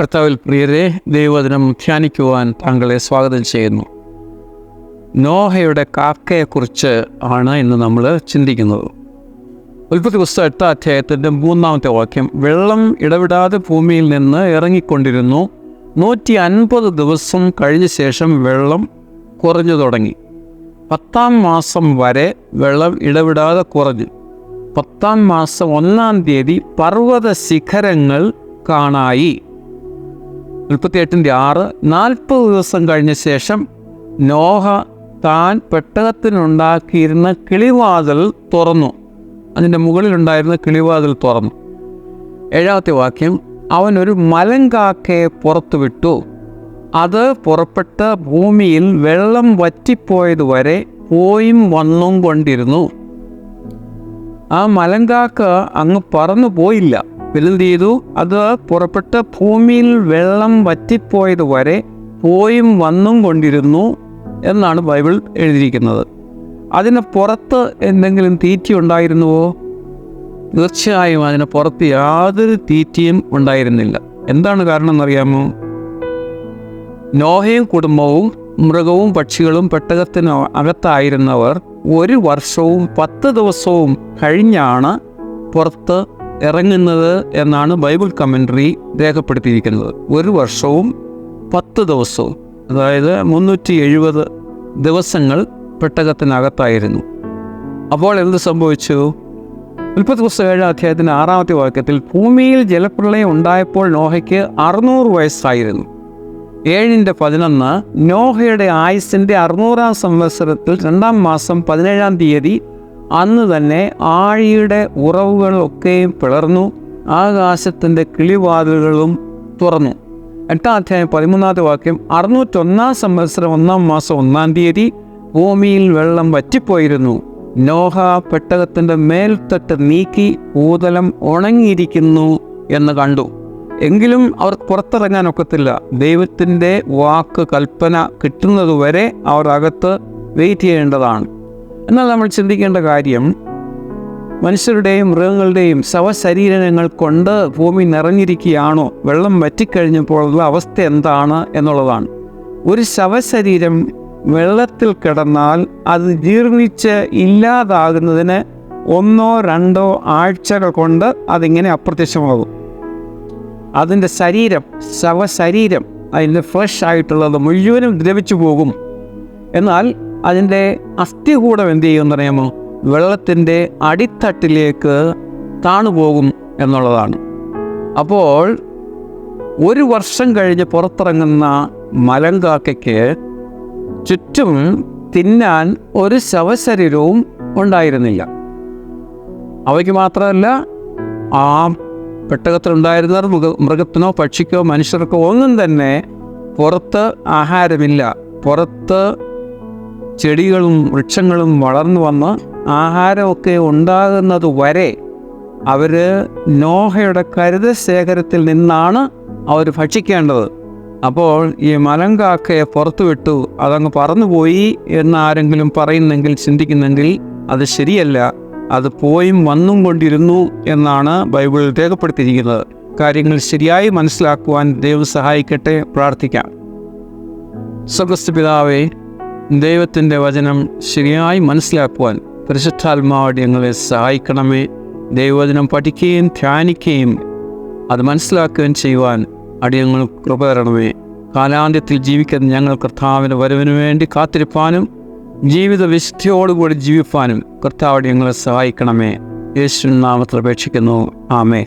കർത്താവിൽ പ്രിയരെ ദൈവദിനം ധ്യാനിക്കുവാൻ താങ്കളെ സ്വാഗതം ചെയ്യുന്നു. നോഹയുടെ കാക്കയെക്കുറിച്ച് ആണ് ഇന്ന് നമ്മൾ ചിന്തിക്കുന്നത്. ഉൽപ്പത്തി പുസ്തകം എട്ടാം അധ്യായത്തിന്റെ മൂന്നാമത്തെ വാക്യം വെള്ളം ഇടവിടാതെ ഭൂമിയിൽ നിന്ന് ഇറങ്ങിക്കൊണ്ടിരുന്നു. നൂറ്റി അൻപത് ദിവസം കഴിഞ്ഞ ശേഷം വെള്ളം കുറഞ്ഞു തുടങ്ങി. പത്താം മാസം വരെ വെള്ളം ഇടവിടാതെ കുറഞ്ഞു. പത്താം മാസം ഒന്നാം തീയതി പർവത ശിഖരങ്ങൾ കാണായി. മുപ്പത്തിയെട്ടിന്റെ ആറ്. നാൽപ്പത് ദിവസം കഴിഞ്ഞ ശേഷം നോഹ താൻ പെട്ടകത്തിനുണ്ടാക്കിയിരുന്ന കിളിവാതിൽ തുറന്നു. അതിന്റെ മുകളിലുണ്ടായിരുന്ന കിളിവാതിൽ തുറന്നു. ഏഴാമത്തെ വാക്യം അവൻ ഒരു മലങ്കാക്കയെ പുറത്തു വിട്ടു അത് പുറപ്പെട്ട ഭൂമിയിൽ വെള്ളം വറ്റിപ്പോയതുവരെ പോയും വന്നും കൊണ്ടിരുന്നു ആ മലങ്കാക്ക അങ്ങ് പറന്നു പോയില്ല. പിന്നെന്ത് ചെയ്തു അത് പുറപ്പെട്ട ഭൂമിയിൽ വെള്ളം വറ്റിപ്പോയത് വരെ പോയും വന്നും കൊണ്ടിരുന്നു എന്നാണ് ബൈബിൾ എഴുതിയിരിക്കുന്നത്. അതിന് പുറത്ത് എന്തെങ്കിലും തീറ്റി ഉണ്ടായിരുന്നുവോ? തീർച്ചയായും അതിന് പുറത്ത് യാതൊരു തീറ്റയും ഉണ്ടായിരുന്നില്ല. എന്താണ് കാരണം എന്നറിയാമോ നോഹയും കുടുംബവും മൃഗവും പക്ഷികളും പെട്ടകത്തിന് അകത്തായിരുന്നവർ ഒരു വർഷവും പത്ത് ദിവസവും കഴിഞ്ഞാണ് പുറത്ത് ഇറങ്ങുന്നത് എന്നാണ് ബൈബിൾ കമൻട്രി രേഖപ്പെടുത്തിയിരിക്കുന്നത്. ഒരു വർഷവും പത്ത് ദിവസവും അതായത് മുന്നൂറ്റി എഴുപത് ദിവസങ്ങൾ പെട്ടകത്തിനകത്തായിരുന്നു. അപ്പോൾ എന്ത് സംഭവിച്ചു? ഉൽപ്പത്തി പുസ്തകം ഏഴാം അധ്യായത്തിന്റെ ആറാമത്തെ വാക്യത്തിൽ ഭൂമിയിൽ ജലപ്രളയം ഉണ്ടായപ്പോൾ നോഹയ്ക്ക് അറുന്നൂറ് വയസ്സായിരുന്നു. ഏഴിന്റെ പതിനൊന്ന് നോഹയുടെ ആയുസിന്റെ അറുന്നൂറാം സംവത്സരത്തിൽ രണ്ടാം മാസം പതിനേഴാം തീയതി അന്ന് തന്നെ ആഴിയുടെ ഉറവുകളൊക്കെയും പിളർന്നു. ആകാശത്തിന്റെ കിളിവാതിലുകളും തുറന്നു. എട്ടാം അധ്യായം പതിമൂന്നാമത്തെ വാക്യം അറുന്നൂറ്റൊന്നാം സംവത്സരം ഒന്നാം മാസം ഒന്നാം തീയതി ഭൂമിയിൽ വെള്ളം വറ്റിപ്പോയിരുന്നു. നോഹ പെട്ടകത്തിന്റെ മേൽത്തട്ട് നീക്കി ഭൂതലം ഉണങ്ങിയിരിക്കുന്നു എന്ന് കണ്ടു. എങ്കിലും അവർ പുറത്തിറങ്ങാൻ ഒക്കത്തില്ല. ദൈവത്തിന്റെ വാക്ക് കൽപ്പന കിട്ടുന്നതുവരെ അവർ അകത്ത് വെയിറ്റ് ചെയ്യേണ്ടതാണ്. എന്നാൽ നമ്മൾ ചിന്തിക്കേണ്ട കാര്യം മനുഷ്യരുടെയും മൃഗങ്ങളുടെയും ശവശരീരങ്ങൾ കൊണ്ട് ഭൂമി നിറഞ്ഞിരിക്കുകയാണോ? വെള്ളം വറ്റിക്കഴിഞ്ഞപ്പോഴുള്ള അവസ്ഥ എന്താണ് എന്നുള്ളതാണ്. ഒരു ശവശരീരം വെള്ളത്തിൽ കിടന്നാൽ അത് ജീർണിച്ച് ഇല്ലാതാകുന്നതിന് ഒന്നോ രണ്ടോ ആഴ്ചകൾ കൊണ്ട് അതിങ്ങനെ അപ്രത്യക്ഷമാകും. അതിന്റെ ശരീരം ശവശരീരം അതിന്റെ ഫ്രഷ് ആയിട്ടുള്ളത് മുഴുവനും ദ്രവിച്ചു പോകും. എന്നാൽ അതിന്റെ അസ്ഥികൂടം എന്ത് ചെയ്യുമെന്ന് അറിയാമോ വെള്ളത്തിന്റെ അടിത്തട്ടിലേക്ക് താണുപോകും എന്നുള്ളതാണ്. അപ്പോൾ ഒരു വർഷം കഴിഞ്ഞ് പുറത്തിറങ്ങുന്ന മലങ്കാക്കയ്ക്ക് ചുറ്റും തിന്നാൻ ഒരു ശവശരീരവും ഉണ്ടായിരുന്നില്ല. അവയ്ക്ക് മാത്രമല്ല ആ പെട്ടകത്തിലുണ്ടായിരുന്ന മൃഗ മൃഗത്തിനോ പക്ഷിക്കോ മനുഷ്യർക്കോ ഒന്നും തന്നെ പുറത്ത് ആഹാരമില്ല. പുറത്ത് ചെടികളും വൃക്ഷങ്ങളും വളർന്നു വന്ന് ആഹാരമൊക്കെ ഉണ്ടാകുന്നത് വരെ അവർ നോഹയുടെ കരുത ശേഖരത്തിൽ നിന്നാണ് അവർ ഭക്ഷിക്കേണ്ടത്. അപ്പോൾ ഈ മലങ്കാക്കയെ പുറത്തു വിട്ടു അതങ്ങ് പറന്നുപോയി എന്ന് ആരെങ്കിലും പറയുന്നെങ്കിൽ ചിന്തിക്കുന്നെങ്കിൽ അത് ശരിയല്ല അത് പോയും വന്നും കൊണ്ടിരുന്നു എന്നാണ് ബൈബിളിൽ രേഖപ്പെടുത്തിയിരിക്കുന്നത്. കാര്യങ്ങൾ ശരിയായി മനസ്സിലാക്കുവാൻ ദൈവം സഹായിക്കട്ടെ പ്രാർത്ഥിക്കാം. സ്വഗസ്ത പിതാവേ ദൈവത്തിന്റെ വചനം ശരിയായി മനസ്സിലാക്കുവാൻ പരിശുദ്ധാത്മാവോട് ഞങ്ങളെ സഹായിക്കണമേ. ദൈവവചനം പഠിക്കുകയും ധ്യാനിക്കുകയും അത് മനസ്സിലാക്കുകയും ചെയ്യുവാൻ അടിയങ്ങൾ കൃപ തരണമേ. കാലാന്ത്യത്തിൽ ജീവിക്കുന്ന ഞങ്ങൾ കർത്താവിന്റെ വരവിന് വേണ്ടി കാത്തിരിപ്പാനും ജീവിത വിശുദ്ധിയോടുകൂടി ജീവിപ്പാനും കർത്താവടി ഞങ്ങളെ സഹായിക്കണമേ. യേശു നാമത്തിൽ അപേക്ഷിക്കുന്നു. ആമേ